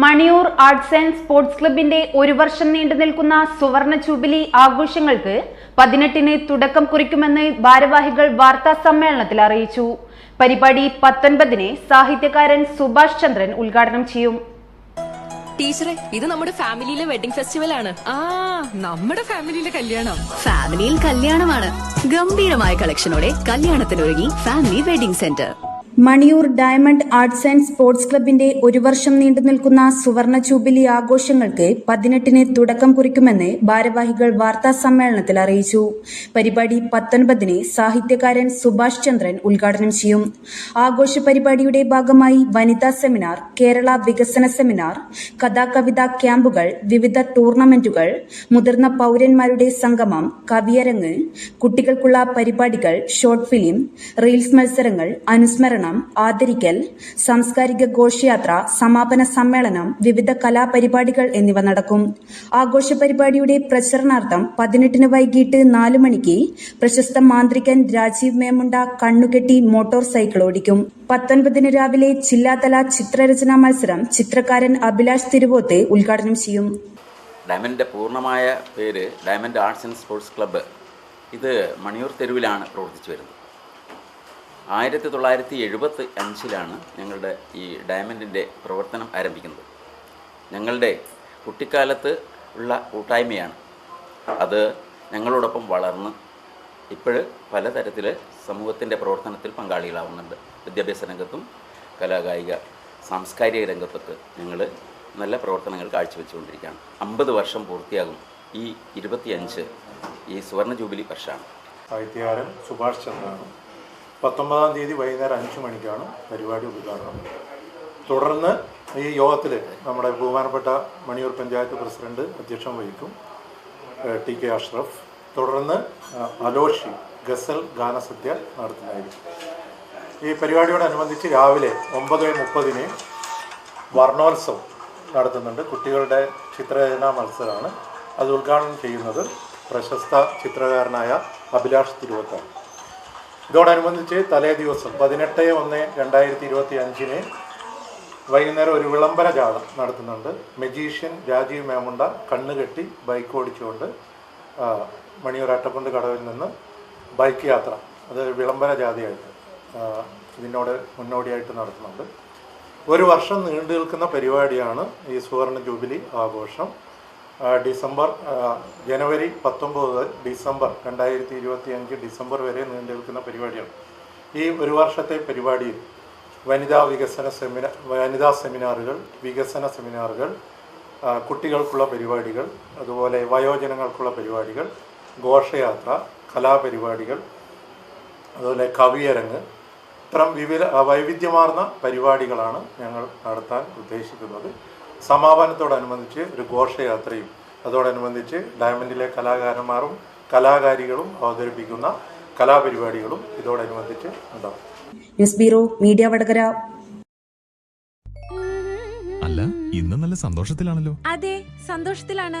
Maniyur arts and sports ക്ലബിന്റെ ഒരു വർഷം നീണ്ടു നിൽക്കുന്ന സുവർണ ജൂബിലി ആഘോഷങ്ങൾക്ക് പതിനെട്ടിന് തുടക്കം കുറിക്കുമെന്ന് ഭാരവാഹികൾ വാർത്താ സമ്മേളനത്തിൽ അറിയിച്ചു. പരിപാടി പത്തൊൻപതിന് സാഹിത്യകാരൻ സുഭാഷ് ചന്ദ്രൻ ഉദ്ഘാടനം ചെയ്യും. ടീച്ചറെ ഇത് നമ്മുടെ ഫാമിലിയിലെ വെഡിംഗ് ഫെസ്റ്റിവൽ ആണ് ആ നമ്മുടെ ഫാമിലിയിലെ കല്യാണം. ഫാമിലിയിൽ കല്യാണമാണ്. ഗംഭീരമായ കളക്ഷനോടെ കല്യാണത്തിനൊരുങ്ങി family wedding centre. Maniyur diamond arts and sports ക്ലബിന്റെ ഒരു വർഷം നീണ്ടു നിൽക്കുന്ന സുവർണ ജൂബിലി ആഘോഷങ്ങൾക്ക് പതിനെട്ടിന് തുടക്കം കുറിക്കുമെന്ന് ഭാരവാഹികൾ വാർത്താ സമ്മേളനത്തിൽ അറിയിച്ചു. പരിപാടി പത്തൊൻപതിന് സാഹിത്യകാരൻ സുഭാഷ് ചന്ദ്രൻ ഉദ്ഘാടനം ചെയ്യും. ആഘോഷ പരിപാടിയുടെ ഭാഗമായി വനിതാ സെമിനാർ കേരള വികസന സെമിനാർ കഥാകവിത ക്യാമ്പുകൾ വിവിധ ടൂർണമെന്റുകൾ മുതിർന്ന പൌരന്മാരുടെ സംഗമം കവിയരങ്ങ് കുട്ടികൾക്കുള്ള പരിപാടികൾ ഷോർട്ട് ഫിലിം റീൽസ് മത്സരങ്ങൾ അനുസ്മരണം ആദരിക്കൽ സാംസ്കാരിക ഘോഷയാത്ര സമാപന സമ്മേളനം വിവിധ കലാപരിപാടികൾ എന്നിവ നടക്കും. ആഘോഷ പരിപാടിയുടെ പ്രചരണാർത്ഥം പതിനെട്ടിന് വൈകിട്ട് നാലു മണിക്ക് പ്രശസ്ത മാന്ത്രികൻ രാജീവ് മേമുണ്ട കണ്ണുകെട്ടി മോട്ടോർ സൈക്കിൾ ഓടിക്കും. പത്തൊൻപതിന് രാവിലെ ജില്ലാതല ചിത്രരചനാ മത്സരം ചിത്രകാരൻ അഭിലാഷ് തിരുവോത്തെ ഉദ്ഘാടനം ചെയ്യും. ഡയമണ്ടിന്റെ പൂർണമായ പേര് diamond arts and sports club. ഇത് മണിയൂർ തെരുവിലാണ് പ്രവർത്തിച്ചു വരുന്നത്. ആയിരത്തി തൊള്ളായിരത്തി എഴുപത്തി അഞ്ചിലാണ് ഞങ്ങളുടെ ഈ ഡയമണ്ടിന്റെ പ്രവർത്തനം ആരംഭിക്കുന്നത്. ഞങ്ങളുടെ കുട്ടിക്കാലത്ത് ഉള്ള കൂട്ടായ്മയാണ്. അത് ഞങ്ങളോടൊപ്പം വളർന്ന് ഇപ്പോൾ പലതരത്തിൽ സമൂഹത്തിന്റെ പ്രവർത്തനത്തിൽ പങ്കാളികളാവുന്നുണ്ട്. വിദ്യാഭ്യാസ രംഗത്തും കലാകായിക സാംസ്കാരിക രംഗത്തൊക്കെ ഞങ്ങൾ നല്ല പ്രവർത്തനങ്ങൾ കാഴ്ചവെച്ചുകൊണ്ടിരിക്കുകയാണ്. അമ്പത് വർഷം പൂർത്തിയാകും ഈ ഇരുപത്തിയഞ്ച് ഈ സുവർണ ജൂബിലി വർഷമാണ് സാഹിത്യകാരൻ സുഭാഷ് ചന്ദ്രാണ്. പത്തൊമ്പതാം തീയതി വൈകുന്നേരം അഞ്ച് മണിക്കാണ് പരിപാടി ഉദ്ഘാടനം. തുടർന്ന് ഈ യോഗത്തിൽ നമ്മുടെ ബഹുമാനപ്പെട്ട മണിയൂർ പഞ്ചായത്ത് പ്രസിഡന്റ് അധ്യക്ഷം വഹിക്കും ടി കെ അഷ്റഫ്. തുടർന്ന് അലോഷി ഗസൽ ഗാനസദ്യ നടത്തുന്നതായിരിക്കും. ഈ പരിപാടിയോടനുബന്ധിച്ച് രാവിലെ ഒമ്പത് മുപ്പതിന് വർണോത്സവം നടത്തുന്നുണ്ട്. കുട്ടികളുടെ ചിത്രരചനാ മത്സരമാണ്. അത് ഉദ്ഘാടനം ചെയ്യുന്നത് പ്രശസ്ത ചിത്രകാരനായ അഭിലാഷ് തിരുവത്താണ്. ഇതോടനുബന്ധിച്ച് തലേ ദിവസം പതിനെട്ട് ഒന്ന് രണ്ടായിരത്തി ഇരുപത്തി അഞ്ചിന് വൈകുന്നേരം ഒരു വിളംബര ജാഥ നടത്തുന്നുണ്ട്. മെജീഷ്യൻ രാജീവ് മേമുണ്ട കണ്ണുകെട്ടി ബൈക്ക് ഓടിച്ചുകൊണ്ട് മണിയൂർ അട്ടപ്പുണ്ട് കടവിൽ നിന്ന് ബൈക്ക് യാത്ര. അത് വിളംബര ജാഥയായിട്ട് ഇതിനോട് മുന്നോടിയായിട്ട് നടത്തുന്നുണ്ട്. ഒരു വർഷം നീണ്ടു നിൽക്കുന്ന പരിപാടിയാണ് ഈ സുവർണ ജൂബിലി ആഘോഷം. ഡിസംബർ ജനുവരി പത്തൊമ്പത് മുതൽ ഡിസംബർ രണ്ടായിരത്തി ഇരുപത്തി അഞ്ച് ഡിസംബർ വരെ നീണ്ടു നിൽക്കുന്ന പരിപാടിയാണ്. ഈ ഒരു വർഷത്തെ പരിപാടിയിൽ വനിതാ വികസന സെമിനാർ വനിതാ സെമിനാറുകൾ വികസന സെമിനാറുകൾ കുട്ടികൾക്കുള്ള പരിപാടികൾ അതുപോലെ വയോജനങ്ങൾക്കുള്ള പരിപാടികൾ ഘോഷയാത്ര കലാപരിപാടികൾ അതുപോലെ കവിയരങ്ങ് ഇത്തരം വിവിധ വൈവിധ്യമാർന്ന പരിപാടികളാണ് ഞങ്ങൾ നടത്താൻ ഉദ്ദേശിക്കുന്നത്. സമാപനത്തോടനുബന്ധിച്ച് ഒരു ഘോഷയാത്രയും അതോടനുബന്ധിച്ച് ഡയമണ്ടിലെ കലാകാരന്മാരും കലാകാരികളും അവതരിപ്പിക്കുന്ന കലാപരിപാടികളും ഇതോടനുബന്ധിച്ച് ഉണ്ടാവും ന്യൂസ് ബ്യൂറോ മീഡിയ വടകര. അല്ല ഇന്ന് നല്ല സന്തോഷത്തിലാണല്ലോ. അതെ സന്തോഷത്തിലാണ്.